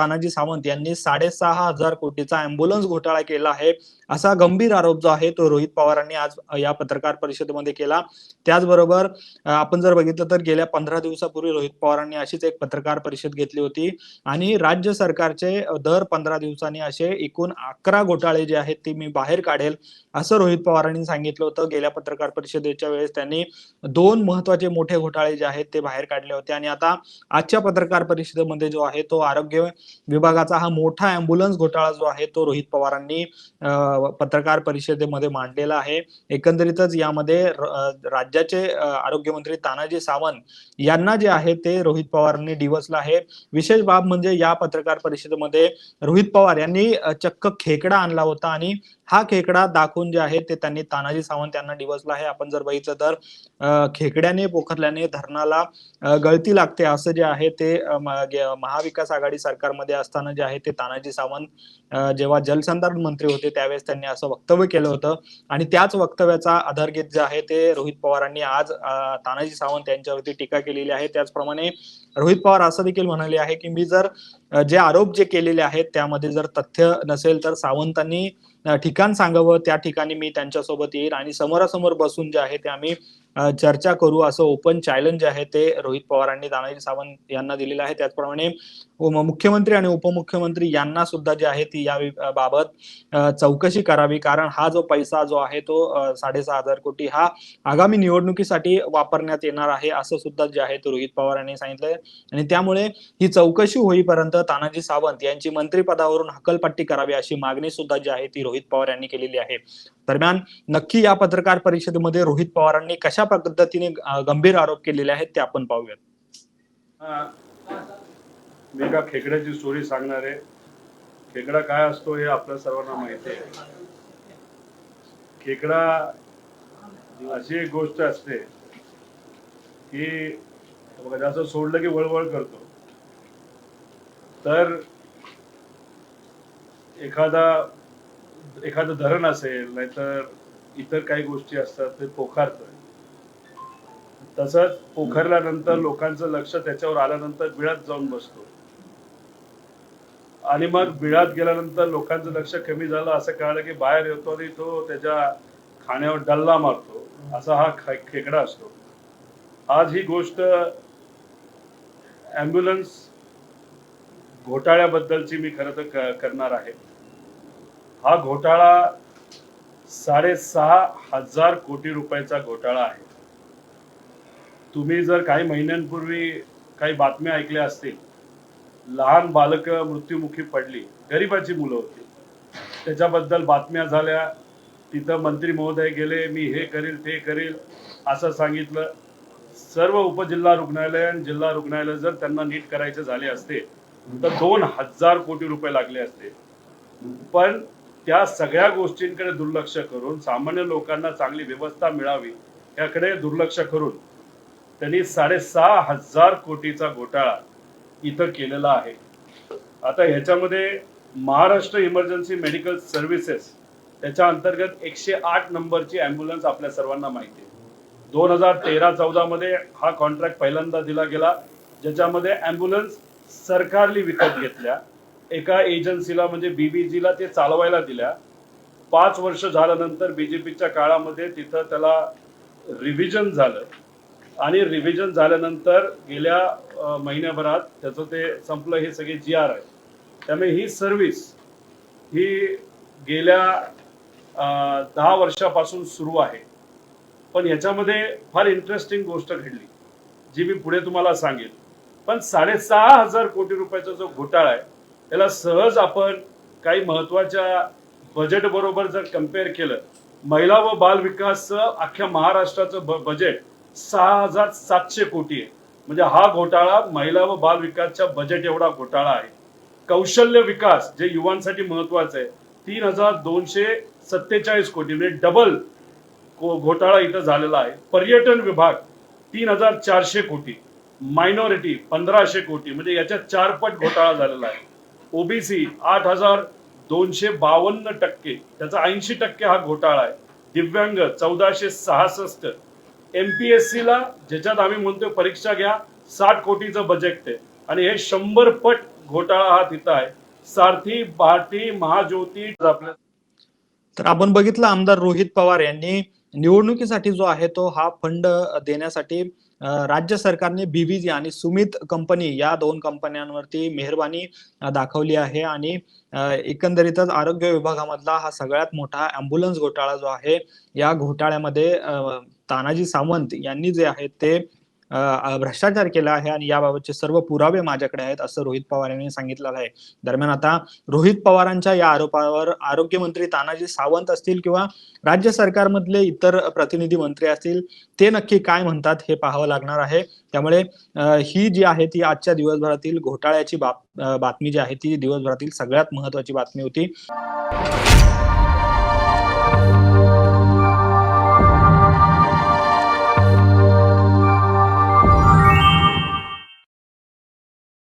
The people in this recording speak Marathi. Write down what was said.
तानाजी सावंत यांनी साडेसहा हजार कोटीचा अँब्युलन्स घोटाळा केला आहे असा गंभीर आरोप जो आहे तो रोहित पवारांनी आज या पत्रकार परिषदेमध्ये केला. त्याचबरोबर आपण जर बघितलं तर गेल्या पंधरा दिवसापूर्वी रोहित पवारांनी अशीच एक पत्रकार परिषद घेतली होती आणि राज्य सरकारचे दर पंधरा दिवसांनी असे एकूण अकरा घोटाळे जे आहेत ते मी बाहेर काढेल असं रोहित पवारांनी सांगितलं होतं. गेल्या पत्रकार परिषदेच्या वेळेस त्यांनी दोन महत्त्वाचे मोठे घोटाळे जे आहेत ते बाहेर काढले होते आणि आता आजच्या पत्रकार परिषदेमध्ये जो आहे तो आरोग्य विभागाचा हा मोठा अँब्युलन्स घोटाळा जो आहे तो रोहित पवारांनी पत्रकार परिषदेमध्ये मांडलेला आहे. एकंदरीतच यामध्ये राज्याचे आरोग्यमंत्री तानाजी सावंत यांना जे आहे ते रोहित पवारांनी डिवसलं आहे. विशेष बाब म्हणजे या पत्रकार परिषदेमध्ये रोहित पवार यांनी चक्क खेकडा आणला होता आणि हा खेकडा दाखवून जे आहे ते त्यांनी तानाजी सावंत यांना डिवचला आहे. आपण जर बघितलं तर खेकड्याने पोखरल्याने धरणाला गळती लागते असं जे आहे ते महाविकास आघाडी सरकारमध्ये असताना जे आहे ते तानाजी सावंत जेव्हा जलसंधारण मंत्री होते त्यावेळेस त्यांनी असं वक्तव्य केलं होतं. आणि त्याच वक्तव्याचा आधार घेत जे आहे ते रोहित पवारांनी आज तानाजी सावंत यांच्यावरती टीका केलेली आहे. त्याचप्रमाणे रोहित पवार असं देखील म्हणाले आहे की मी जर जे आरोप जे केलेले आहेत त्यामध्ये जर तथ्य नसेल तर सावंतांनी ठिकाण सांगावं त्या ठिकाणी मी त्यांच्यासोबत येईल आणि समोरासमोर बसून जे आहे ते आम्ही चर्चा करू. असं ओपन चॅलेंज जे आहे ते रोहित पवारांनी तानाजी सावंत यांना दिलेलं आहे. त्याचप्रमाणे मुख्यमंत्री आणि उपमुख्यमंत्री यांना सुद्धा जे आहे ती या बाबत चौकशी करावी. कारण हा जो पैसा जो आहे तो साडेसहा हजार कोटी हा आगामी निवडणुकीसाठी वापरण्यात येणार आहे असं सुद्धा जे आहे ते रोहित पवार यांनी सांगितलंय. आणि त्यामुळे ही चौकशी होईपर्यंत तानाजी सावंत यांची मंत्रिपदावरून हकलपट्टी करावी अशी मागणी सुद्धा जी आहे ती रोहित पवार यांनी केलेली आहे. दरम्यान नक्की या पत्रकार परिषदेमध्ये रोहित पवारांनी कशा पद्धतीने गंभीर आरोप केलेले आहेत ते आपण पाहूयात. मी खेकड्याची स्टोरी सांगणार आहे? खेकडा काय असतो हे आपल्या सर्वांना माहिती आहे. खेकडा अशी एक गोष्ट असते की बघा जास्त सोडलं की वळवळ करतो. तर एखादा एखादं धरण असेल नाहीतर इतर काही गोष्टी असतात ते पोखारतं. तसंच पोखरल्यानंतर लोकांचं लक्ष त्याच्यावर आल्यानंतर बिळात जाऊन बसतो. आणि मग बिळात गेल्यानंतर लोकांचं लक्ष कमी झालं असं कळलं की बाहेर येतो आणि तो त्याच्या खाण्यावर डल्ला मारतो. असा हा खेकडा असतो. आज ही गोष्ट ॲम्ब्युलन्स घोटाळ्याबद्दलची मी खरं तर करणार आहे. हा घोटाळा साडेसहा हजार कोटी रुपयाचा घोटाळा आहे. तुम्ही जर काही महिन्यांपूर्वी काही बातम्या ऐकल्या असतील लहान बालक मृत्युमुखी पडली गरिबाची मुलं होती त्याच्याबद्दल बातम्या झाल्या तिथं मंत्री महोदय गेले मी हे करील ते करील असं सांगितलं. सर्व उपजिल्हा रुग्णालय आणि जिल्हा रुग्णालय जर त्यांना नीट करायचे झाले असते तर दोन हजार कोटी रुपये लागले असते. पण त्या सगळ्या गोष्टींकडे दुर्लक्ष करून सामान्य लोकांना चांगली व्यवस्था मिळावी याकडे दुर्लक्ष करून त्यांनी साडेसहा हजार कोटीचा घोटाळा इथं केलेला आहे. आता ह्याच्यामध्ये महाराष्ट्र इमर्जन्सी मेडिकल सर्व्हिसेस त्याच्या अंतर्गत एकशे आठ नंबरची ॲम्ब्युलन्स आपल्या सर्वांना माहिती आहे. दोन हजार तेरा चौदामध्ये हा कॉन्ट्रॅक्ट पहिल्यांदा दिला गेला ज्याच्यामध्ये ॲम्ब्युलन्स सरकारली विकत घेतल्या. एका एजन्सीला म्हणजे बीबीजीला ते चालवायला दिल्या. पाच वर्ष झाल्यानंतर बी जे पीच्या काळामध्ये तिथं त्याला रिव्हिजन झालं. आणि रिव्हिजन झाल्यानंतर गेल्या महिन्याभरात त्याचं ते संपलं हे सगळे जी आर आहे. त्यामुळे ही सर्व्हिस ही गेल्या दहा वर्षापासून सुरू आहे. पण याच्यामध्ये फार इंटरेस्टिंग गोष्ट घडली जी मी पुढे तुम्हाला सांगेन. पण साडेसहा हजार कोटी रुपयाचा जो घोटाळा आहे त्याला सहज आपण काही महत्त्वाच्या बजेट बरोबर जर कंपेअर केलं महिला व बाल विकासचं अख्ख्या महाराष्ट्राचं ब- बजेट सहा हजार सातशे कोटी आहे. म्हणजे हा घोटाळा महिला व बाल विकासच्या बजेट एवढा घोटाळा आहे. कौशल्य विकास जे युवांसाठी महत्वाचं आहे तीन हजार दोनशे सत्तेचाळीस कोटी म्हणजे डबल घोटाळा इथं झालेला आहे. पर्यटन विभाग तीन हजार चारशे कोटी मायनॉरिटी पंधराशे कोटी म्हणजे याच्यात चारपट घोटाळा झालेला आहे. ओबीसी आठ हजार दोनशे बावन्न टक्के त्याचा ऐंशी टक्के हा घोटाळा आहे. दिव्यांग चौदाशे सहासष्ट. एमपीएससी ला ज्याच्यात आम्ही म्हणतोय परीक्षा घ्या साठ कोटीचं बजेट आहे. आणि हे शंभर पट घोटाळा हा तिथं आहे. सारथी भाटी महाज्योती तर आपण बघितलं आमदार रोहित पवार यांनी निवडणुकीसाठी जो आहे तो हा फंड देण्यासाठी राज्य सरकारने बीव्हीजी आणि सुमित कंपनी या दोन कंपन्यांवरती मेहरबानी दाखवली आहे आणि एकंदरीतच आरोग्य विभागामधला हा सगळ्यात मोठा अँब्युलन्स घोटाळा जो आहे या घोटाळ्यामध्ये तानाजी सावंत यांनी जे आहे ते भ्रष्टाचार केला आहे आणि याबाबतचे सर्व पुरावे माझ्याकडे आहेत असं रोहित पवार यांनी सांगितलेलं आहे. दरम्यान आता रोहित पवारांच्या या आरोपावर आरोग्यमंत्री तानाजी सावंत असतील किंवा राज्य सरकारमधले इतर प्रतिनिधी मंत्री असतील ते नक्की काय म्हणतात हे पाहावं लागणार आहे. त्यामुळे ही जी आहे ती आजच्या दिवसभरातील घोटाळ्याची बात बातमी जी आहे ती दिवसभरातील सगळ्यात महत्वाची बातमी होती.